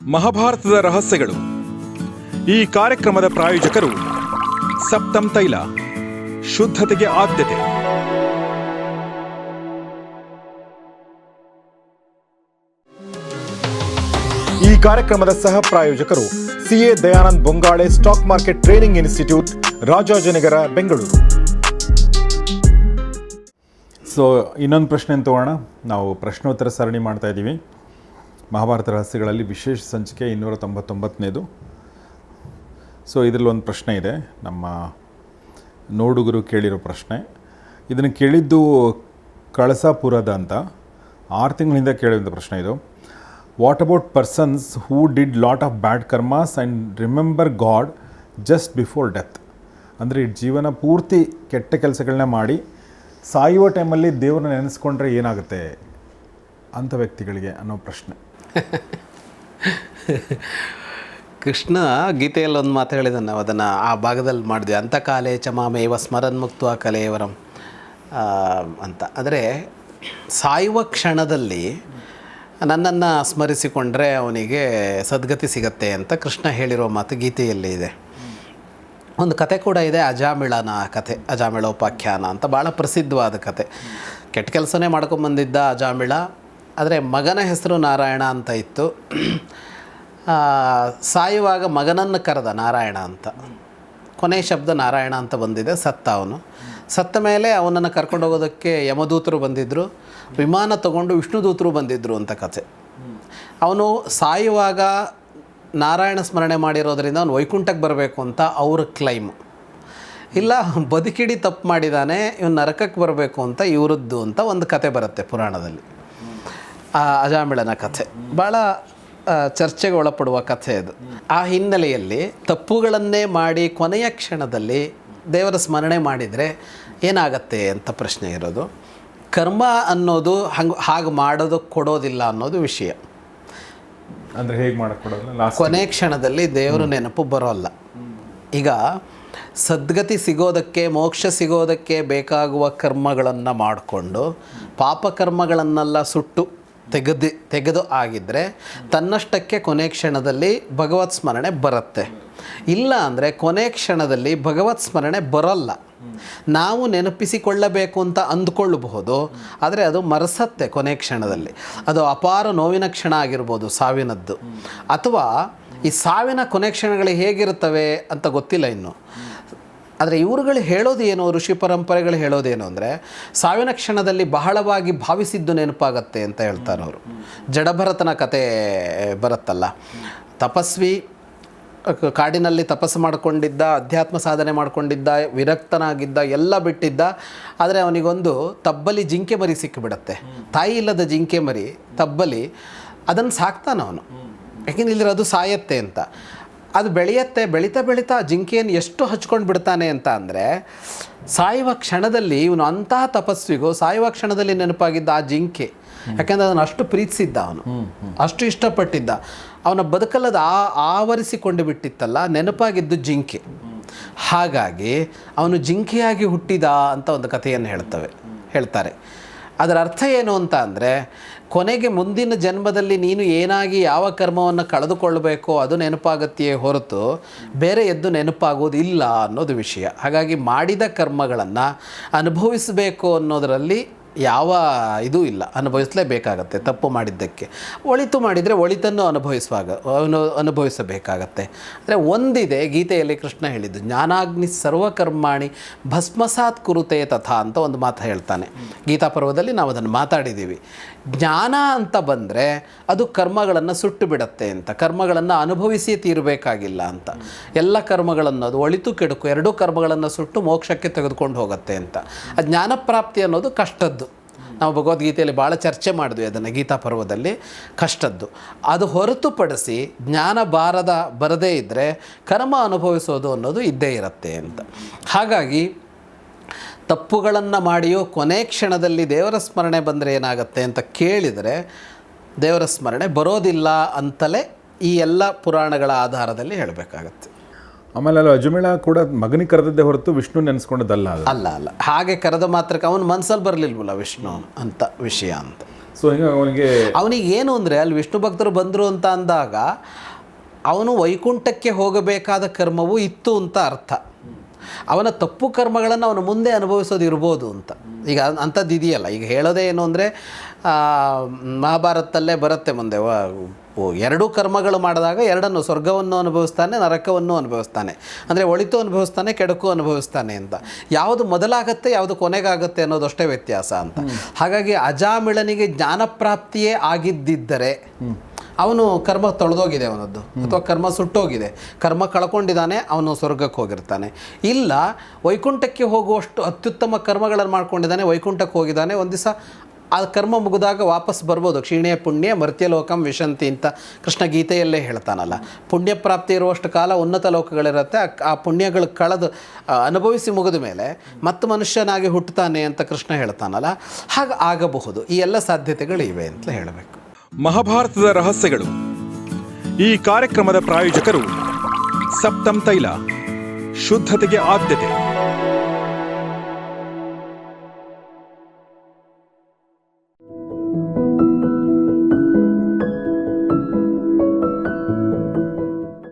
ಮಹಾಭಾರತದ ರಹಸ್ಯಗಳು. ಈ ಕಾರ್ಯಕ್ರಮದ ಪ್ರಾಯೋಜಕರು ಸಪ್ತಂ ತೈಲ, ಶುದ್ಧತೆಗೆ ಆದ್ಯತೆ. ಈ ಕಾರ್ಯಕ್ರಮದ ಸಹ ಪ್ರಾಯೋಜಕರು CA Dayanand Bongale stock market training institute, Rajajinagar, Bengaluru. So ಇನ್ನೊಂದು ಪ್ರಶ್ನೆ ತಗೋಣ. ನಾವು ಪ್ರಶ್ನೋತ್ತರ ಸರಣಿ ಮಾಡ್ತಾ ಇದ್ದೀವಿ. ಮಹಾಭಾರತ ರಹಸ್ಯಗಳಲ್ಲಿ ವಿಶೇಷ ಸಂಚಿಕೆ ಇನ್ನೂರ ತೊಂಬತ್ತೊಂಬತ್ತನೇದು ಸೊ ಇದರಲ್ಲಿ ಒಂದು ಪ್ರಶ್ನೆ ಇದೆ. ನಮ್ಮ ನೋಡುಗರು ಕೇಳಿರೋ ಪ್ರಶ್ನೆ. ಇದನ್ನು ಕೇಳಿದ್ದು ಕಳಸಾಪುರದ ಅಂತ. ಆರು ತಿಂಗಳಿಂದ ಕೇಳಿದ ಪ್ರಶ್ನೆ ಇದು. What about persons who did lot of bad karmas and remember God just before death ಅಂದರೆ ಜೀವನ ಪೂರ್ತಿ ಕೆಟ್ಟ ಕೆಲಸಗಳನ್ನ ಮಾಡಿ ಸಾಯುವ ಟೈಮಲ್ಲಿ ದೇವರನ್ನ ನೆನೆಸ್ಕೊಂಡ್ರೆ ಏನಾಗುತ್ತೆ ಅಂಥ ವ್ಯಕ್ತಿಗಳಿಗೆ ಅನ್ನೋ ಪ್ರಶ್ನೆ. ಕೃಷ್ಣ ಗೀತೆಯಲ್ಲಿ ಒಂದು ಮಾತು ಹೇಳಿದ್ದಾನೆ ನಾವು ಅದನ್ನು ಆ ಭಾಗದಲ್ಲಿ ಮಾಡಿದ್ವಿ. ಅಂತ ಕಾಲೇ ಚಮಾಮೇವ ಸ್ಮರನ್ಮುಕ್ತ ಕಲೇವರಂ. ಆ, ಅಂತ. ಅಂದರೆ ಸಾಯುವ ಕ್ಷಣದಲ್ಲಿ ನನ್ನನ್ನು ಸ್ಮರಿಸಿಕೊಂಡ್ರೆ ಅವನಿಗೆ ಸದ್ಗತಿ ಸಿಗತ್ತೆ ಅಂತ ಕೃಷ್ಣ ಹೇಳಿರೋ ಮಾತು ಗೀತೆಯಲ್ಲಿ ಇದೆ. ಒಂದು ಕತೆ ಕೂಡ ಇದೆ ಅಜಾಮಿಳನ ಕತೆ ಅಜಾಮಿಳೋಪಾಖ್ಯಾನ ಅಂತ. ಭಾಳ ಪ್ರಸಿದ್ಧವಾದ ಕತೆ. ಕೆಟ್ಟ ಕೆಲಸನೇ ಮಾಡ್ಕೊಂಬಂದಿದ್ದ ಅಜಾಮಿಳ ಆದರೆ ಮಗನ ಹೆಸರು ನಾರಾಯಣ ಅಂತ ಇತ್ತು. ಸಾಯುವಾಗ ಮಗನನ್ನು ಕರೆದ ನಾರಾಯಣ ಅಂತ. ಕೊನೆ ಶಬ್ದ ನಾರಾಯಣ ಅಂತ ಬಂದಿದೆ, ಸತ್ತ ಅವನು. ಸತ್ತ ಮೇಲೆ ಅವನನ್ನು ಕರ್ಕೊಂಡು ಹೋಗೋದಕ್ಕೆ ಯಮದೂತರು ಬಂದಿದ್ದರು ವಿಮಾನ ತಗೊಂಡು ವಿಷ್ಣುದೂತರು ಬಂದಿದ್ದರು ಅಂತ ಕಥೆ. ಅವನು ಸಾಯುವಾಗ ನಾರಾಯಣ ಸ್ಮರಣೆ ಮಾಡಿರೋದರಿಂದ ಅವನು ವೈಕುಂಠಕ್ಕೆ ಬರಬೇಕು ಅಂತ ಅವ್ರ ಕ್ಲೈಮ್ ಇಲ್ಲ, ಬದುಕಿಡಿ ತಪ್ಪು ಮಾಡಿದ್ದಾನೆ ಇವನು ನರಕಕ್ಕೆ ಬರಬೇಕು ಅಂತ ಇವರದ್ದು ಅಂತ ಒಂದು ಕತೆ ಬರುತ್ತೆ ಪುರಾಣದಲ್ಲಿ. ಆ ಅಜಾಮಿಳನ ಕಥೆ. ಭಾಳ ಚರ್ಚೆಗೆ ಒಳಪಡುವ ಕಥೆ ಅದು. ಆ ಹಿನ್ನೆಲೆಯಲ್ಲಿ ತಪ್ಪುಗಳನ್ನೇ ಮಾಡಿ ಕೊನೆಯ ಕ್ಷಣದಲ್ಲಿ ದೇವರ ಸ್ಮರಣೆ ಮಾಡಿದರೆ ಏನಾಗತ್ತೆ ಅಂತ ಪ್ರಶ್ನೆ ಇರೋದು. ಕರ್ಮ ಅನ್ನೋದು ಹಂಗೆ ಹಾಗೆ ಮಾಡೋದು ಕೊಡೋದಿಲ್ಲ ಅನ್ನೋದು ವಿಷಯ. ಅಂದರೆ ಹೇಗೆ ಮಾಡೋಕ್ಕೊಡೋಲ್ಲ ಕೊನೆಯ ಕೊನೆ ಕ್ಷಣದಲ್ಲಿ ದೇವರ ನೆನಪು ಬರೋಲ್ಲ ಈಗ ಸದ್ಗತಿ ಸಿಗೋದಕ್ಕೆ ಮೋಕ್ಷ ಸಿಗೋದಕ್ಕೆ ಬೇಕಾಗುವ ಕರ್ಮಗಳನ್ನು ಮಾಡಿಕೊಂಡು ಪಾಪಕರ್ಮಗಳನ್ನೆಲ್ಲ ಸುಟ್ಟು ತೆಗೆದು ತೆಗೆದು ಆಗಿದ್ದರೆ ತನ್ನಷ್ಟಕ್ಕೆ ಕೊನೆ ಕ್ಷಣದಲ್ಲಿ ಭಗವತ್ ಸ್ಮರಣೆ ಬರುತ್ತೆ. ಇಲ್ಲ ಅಂದರೆ ಕೊನೆ ಕ್ಷಣದಲ್ಲಿ ಭಗವತ್ ಸ್ಮರಣೆ ಬರಲ್ಲ. ನಾವು ನೆನಪಿಸಿಕೊಳ್ಳಬೇಕು ಅಂತ ಅಂದ್ಕೊಳ್ಳಬಹುದು, ಆದರೆ ಅದು ಮರೆಸತ್ತೆ ಕೊನೆ ಕ್ಷಣದಲ್ಲಿ. ಅದು ಅಪಾರ ನೋವಿನ ಕ್ಷಣ ಆಗಿರ್ಬೋದು ಸಾವಿನದ್ದು. ಅಥವಾ ಈ ಸಾವಿನ ಕೊನೆ ಕ್ಷಣಗಳು ಹೇಗಿರುತ್ತವೆ ಅಂತ ಗೊತ್ತಿಲ್ಲ ಇನ್ನು. ಆದರೆ ಇವರುಗಳು ಹೇಳೋದು ಏನು, ಋಷಿ ಪರಂಪರೆಗಳು ಹೇಳೋದೇನು ಅಂದರೆ, ಸಾವಿನ ಕ್ಷಣದಲ್ಲಿ ಬಹಳವಾಗಿ ಭಾವಿಸಿದ್ದು ನೆನಪಾಗತ್ತೆ ಅಂತ ಹೇಳ್ತಾರೆ ಅವರು. ಜಡಭರತನ ಕತೆ ಬರುತ್ತಲ್ಲ. ತಪಸ್ವಿ ಕಾಡಿನಲ್ಲಿ ತಪಸ್ಸು ಮಾಡಿಕೊಂಡಿದ್ದ, ಅಧ್ಯಾತ್ಮ ಸಾಧನೆ ಮಾಡಿಕೊಂಡಿದ್ದ, ವಿರಕ್ತನಾಗಿದ್ದ, ಎಲ್ಲ ಬಿಟ್ಟಿದ್ದ, ಆದರೆ ಅವನಿಗೊಂದು ತಬ್ಬಲಿ ಜಿಂಕೆ ಮರಿ ಸಿಕ್ಕಿಬಿಡತ್ತೆ. ತಾಯಿ ಇಲ್ಲದ ಜಿಂಕೆ ಮರಿ, ತಬ್ಬಲಿ, ಅದನ್ನು ಸಾಕ್ತಾನ ಅವನು. ಯಾಕೆಂದ್ರೆ ಇಲ್ಲಿರೋದು ಅದು ಸಾಯತ್ತೆ ಅಂತ. ಅದು ಬೆಳೆಯತ್ತೆ ಬೆಳೀತಾ ಬೆಳೀತಾ ಜಿಂಕೆಯನ್ನು ಎಷ್ಟು ಹಚ್ಕೊಂಡು ಬಿಡ್ತಾನೆ ಅಂತ ಅಂದರೆ ಸಾಯುವ ಕ್ಷಣದಲ್ಲಿ ಇವನು ಅಂತಹ ತಪಸ್ವಿಗೂ ಸಾಯುವ ಕ್ಷಣದಲ್ಲಿ ನೆನಪಾಗಿದ್ದ ಆ ಜಿಂಕೆ. ಯಾಕೆಂದ್ರೆ ಅದನ್ನು ಅಷ್ಟು ಪ್ರೀತಿಸಿದ್ದ ಅವನು. ಅಷ್ಟು ಇಷ್ಟಪಟ್ಟಿದ್ದ. ಅವನ ಬದುಕಲ್ಲದ ಆ ಆವರಿಸಿಕೊಂಡು ಬಿಟ್ಟಿತ್ತಲ್ಲ ನೆನಪಾಗಿದ್ದು ಜಿಂಕೆ. ಹಾಗಾಗಿ ಅವನು ಜಿಂಕೆಯಾಗಿ ಹುಟ್ಟಿದ ಅಂತ ಒಂದು ಕಥೆಯನ್ನು ಹೇಳ್ತವೆ ಹೇಳ್ತಾರೆ. ಅದರ ಅರ್ಥ ಏನು ಅಂತ ಅಂದರೆ, ಕೊನೆಗೆ ಮುಂದಿನ ಜನ್ಮದಲ್ಲಿ ನೀನು ಏನಾಗಿ ಯಾವ ಕರ್ಮವನ್ನು ಕಳೆದುಕೊಳ್ಳಬೇಕೋ ಅದು ನೆನಪಾಗತ್ತೆಯೇ ಹೊರತು ಬೇರೆ ಎದ್ದು ನೆನಪಾಗೋದಿಲ್ಲ ಅನ್ನೋದು ವಿಷಯ. ಹಾಗಾಗಿ ಮಾಡಿದ ಕರ್ಮಗಳನ್ನು ಅನುಭವಿಸಬೇಕು ಅನ್ನೋದರಲ್ಲಿ ಯಾವ ಇದೂ ಇಲ್ಲ. ಅನುಭವಿಸಲೇಬೇಕಾಗತ್ತೆ ತಪ್ಪು ಮಾಡಿದ್ದಕ್ಕೆ. ಒಳಿತು ಮಾಡಿದರೆ ಒಳಿತನ್ನು ಅನುಭವಿಸುವಾಗ, ಅನು, ಅನುಭವಿಸಬೇಕಾಗತ್ತೆ. ಅಂದರೆ ಒಂದಿದೆ, ಗೀತೆಯಲ್ಲಿ ಕೃಷ್ಣ ಹೇಳಿದ್ದು, ಜ್ಞಾನಾಗ್ನಿ ಸರ್ವಕರ್ಮಾಣಿ ಭಸ್ಮಸಾತ್ ಕುರುತೆ ತಥಾ ಅಂತ ಒಂದು ಮಾತು ಹೇಳ್ತಾನೆ. ಗೀತಾ ಪರ್ವದಲ್ಲಿ ನಾವು ಅದನ್ನು ಮಾತಾಡಿದ್ದೀವಿ. ಜ್ಞಾನ ಅಂತ ಬಂದರೆ ಅದು ಕರ್ಮಗಳನ್ನು ಸುಟ್ಟು ಬಿಡತ್ತೆ ಅಂತ, ಕರ್ಮಗಳನ್ನು ಅನುಭವಿಸಿ ತೀರಬೇಕಾಗಿಲ್ಲ ಅಂತ. ಎಲ್ಲ ಕರ್ಮಗಳನ್ನು, ಅದು ಒಳಿತು ಕೆಡುಕು, ಎರಡೂ ಕರ್ಮಗಳನ್ನು ಸುಟ್ಟು ಮೋಕ್ಷಕ್ಕೆ ತೆಗೆದುಕೊಂಡು ಹೋಗುತ್ತೆ ಅಂತ. ಆ ಜ್ಞಾನಪ್ರಾಪ್ತಿ ಅನ್ನೋದು ಕಷ್ಟದ್ದು. ನಾವು ಭಗವದ್ಗೀತೆಯಲ್ಲಿ ಭಾಳ ಚರ್ಚೆ ಮಾಡಿದ್ವಿ ಅದನ್ನು ಗೀತಾ ಪರ್ವದಲ್ಲಿ, ಕಷ್ಟದ್ದು. ಅದು ಹೊರತುಪಡಿಸಿ ಜ್ಞಾನ ಬಾರದ ಬರದೇ ಇದ್ದರೆ ಕರ್ಮ ಅನುಭವಿಸೋದು ಅನ್ನೋದು ಇದ್ದೇ ಇರುತ್ತೆ ಅಂತ. ಹಾಗಾಗಿ ತಪ್ಪುಗಳನ್ನು ಮಾಡಿಯೋ ಕೊನೆ ಕ್ಷಣದಲ್ಲಿ ದೇವರ ಸ್ಮರಣೆ ಬಂದರೆ ಏನಾಗುತ್ತೆ ಅಂತ ಕೇಳಿದರೆ ದೇವರ ಸ್ಮರಣೆ ಬರೋದಿಲ್ಲ ಅಂತಲೇ ಈ ಎಲ್ಲ ಪುರಾಣಗಳ ಆಧಾರದಲ್ಲಿ ಹೇಳಬೇಕಾಗತ್ತೆ. ಆಮೇಲೆ ಅಲ್ಲಿ ಅಜಮಿಳ ಕೂಡ ಮಗನಿಗೆ ಕರೆದದ್ದೇ ಹೊರತು ವಿಷ್ಣು ನೆನೆಸ್ಕೊಂಡದಲ್ಲ ಅದು. ಅಲ್ಲ ಅಲ್ಲ. ಹಾಗೆ ಕರೆದ ಮಾತ್ರಕ್ಕೆ ಅವನ ಮನ್ಸಲ್ಲಿ ಬರಲಿಲ್ವಲ್ಲ ವಿಷ್ಣು ಅಂತ ವಿಷಯ ಅಂತ. ಸೊ ಹಿಂಗಾಗಿ ಅವನಿಗೆ ಅವನಿಗೆ ಏನು ಅಂದರೆ ಅಲ್ಲಿ ವಿಷ್ಣು ಭಕ್ತರು ಬಂದರು ಅಂತ ಅಂದಾಗ ಅವನು ವೈಕುಂಠಕ್ಕೆ ಹೋಗಬೇಕಾದ ಕರ್ಮವು ಇತ್ತು ಅಂತ ಅರ್ಥ. ಅವನ ತಪ್ಪು ಕರ್ಮಗಳನ್ನು ಅವನು ಮುಂದೆ ಅನುಭವಿಸೋದು ಇರ್ಬೋದು ಅಂತ. ಈಗ ಅಂಥದ್ದು ಇದೆಯಲ್ಲ ಈಗ ಹೇಳೋದೇ ಏನು ಅಂದರೆ ಮಹಾಭಾರತದಲ್ಲೇ ಬರುತ್ತೆ ಮುಂದೆ ಓ, ಎರಡೂ ಕರ್ಮಗಳು ಮಾಡಿದಾಗ ಎರಡನ್ನು ಸ್ವರ್ಗವನ್ನು ಅನುಭವಿಸ್ತಾನೆ ನರಕವನ್ನು ಅನುಭವಿಸ್ತಾನೆ. ಅಂದರೆ ಒಳಿತು ಅನುಭವಿಸ್ತಾನೆ ಕೆಡಕು ಅನುಭವಿಸ್ತಾನೆ ಅಂತ. ಯಾವುದು ಮೊದಲಾಗತ್ತೆ ಯಾವುದು ಕೊನೆಗಾಗತ್ತೆ ಅನ್ನೋದಷ್ಟೇ ವ್ಯತ್ಯಾಸ ಅಂತ. ಹಾಗಾಗಿ ಅಜಾಮಿಳನಿಗೆ ಜ್ಞಾನಪ್ರಾಪ್ತಿಯೇ ಆಗಿದ್ದಿದ್ದರೆ ಅವನು ಕರ್ಮ ತೊಳೆದೋಗಿದೆ ಅವನದ್ದು. ಅಥವಾ ಕರ್ಮ ಸುಟ್ಟೋಗಿದೆ. ಕರ್ಮ ಕಳ್ಕೊಂಡಿದ್ದಾನೆ ಅವನು ಸ್ವರ್ಗಕ್ಕೆ ಹೋಗಿರ್ತಾನೆ. ಇಲ್ಲ ವೈಕುಂಠಕ್ಕೆ ಹೋಗುವಷ್ಟು ಅತ್ಯುತ್ತಮ ಕರ್ಮಗಳನ್ನು ಮಾಡ್ಕೊಂಡಿದ್ದಾನೆ ವೈಕುಂಠಕ್ಕೆ ಹೋಗಿದ್ದಾನೆ. ಒಂದು ದಿವಸ ಆ ಕರ್ಮ ಮುಗಿದಾಗ ವಾಪಸ್ ಬರ್ಬೋದು. ಕ್ಷೀಣೆ ಪುಣ್ಯ ಮರ್ತ್ಯಲೋಕಂ ವಿಶಂತಿ ಅಂತ ಕೃಷ್ಣ ಗೀತೆಯಲ್ಲೇ ಹೇಳ್ತಾನಲ್ಲ. ಪುಣ್ಯ ಪ್ರಾಪ್ತಿ ಇರುವಷ್ಟು ಕಾಲ ಉನ್ನತ ಲೋಕಗಳಿರುತ್ತೆ. ಆ- ಪುಣ್ಯಗಳು ಕಳೆದು ಅನುಭವಿಸಿ ಮುಗಿದ ಮೇಲೆ ಮತ್ತೆ ಮನುಷ್ಯನಾಗಿ ಹುಟ್ಟುತ್ತಾನೆ ಅಂತ ಕೃಷ್ಣ ಹೇಳ್ತಾನಲ್ಲ. ಹಾಗೆ ಆಗಬಹುದು. ಈ ಎಲ್ಲ ಸಾಧ್ಯತೆಗಳಿವೆ ಅಂತ ಹೇಳಬೇಕು. ಮಹಾಭಾರತದ ರಹಸ್ಯಗಳು. ಈ ಕಾರ್ಯಕ್ರಮದ ಪ್ರಾಯೋಜಕರು ಸಪ್ತಂ ತೈಲ, ಶುದ್ಧತೆಗೆ ಆದ್ಯತೆ.